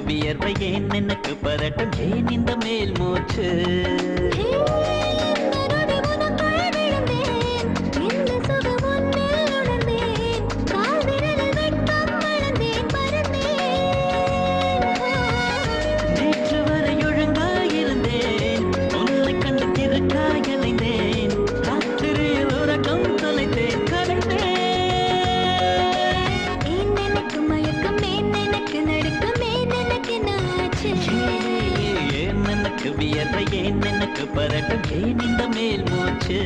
வியர்வை ஏன் எனக்கு பதட்டம். ஏன் இந்த மேல் மூச்சு? எனக்கு வியர்வை ஏன் எனக்கு பரட்டும்? ஏன் இந்த மேல் மூச்சு?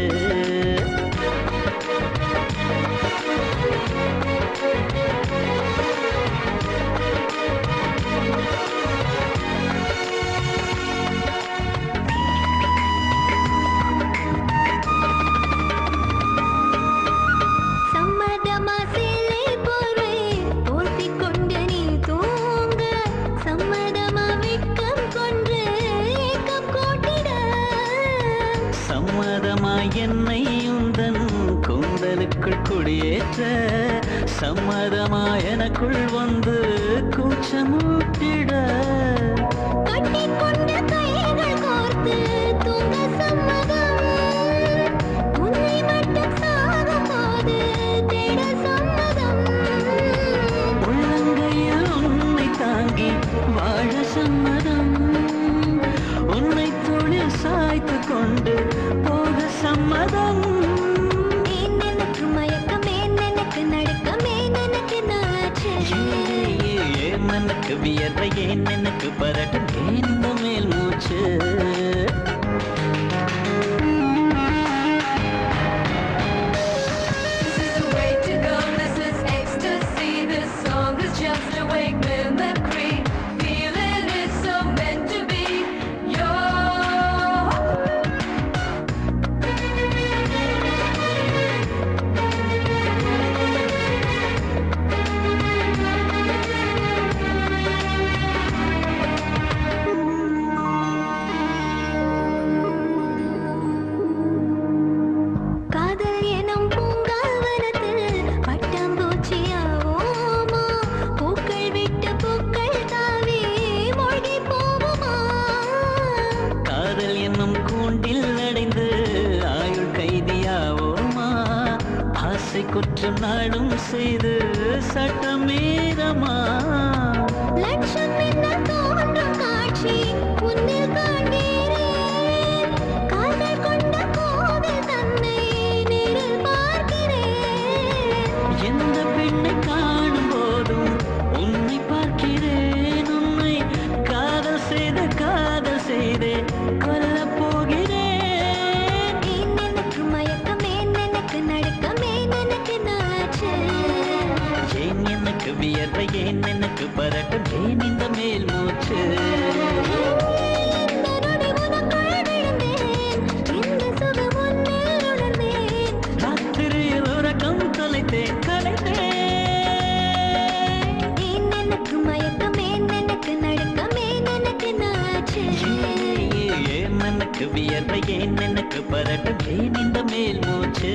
சம்மதமாய் என்னை உந்தன் கூந்தலுக்குள் குடியேற்ற சம்மதமாய் எனக்குள் வந்து கூச்சமூட்டிட. வாழ சம்மதம். உன்னை தொழில் சாய்த்து கொண்டு எனக்கு வியர்வை ஏன் எனக்கு பரட்டும் ஏன் மேல் மூச்சு. நாடும் செய்து சட்டமீறமா லட்சம் என்ன தோன்றும் காட்சி? உன்னில் காண்கிறேன் காதல் கொண்ட கோவில் தன்னை நேரில் பார்க்கிறேன். எந்த பெண்ணை காணும் போதும் உன்னை பார்க்கிறேன். உன்னை காதல் செய்து காதல் செய்தே எனக்கு வியர்வை ஏன்? எனக்கு பரட்டும் ஏன் இந்த மேல் மூச்சு? ராத்திரியில் உறக்கம் தொலைத்தேன் கலைத்தேன். ஏன் எனக்கு மயக்கம் ஏன் எனக்கு நடுக்கம் ஏன் எனக்கு நாச்சு ஏன் எனக்கு வியர்வை ஏன்? எனக்கு பரட்டும் ஏன்? இந்த மேல் மூச்சு?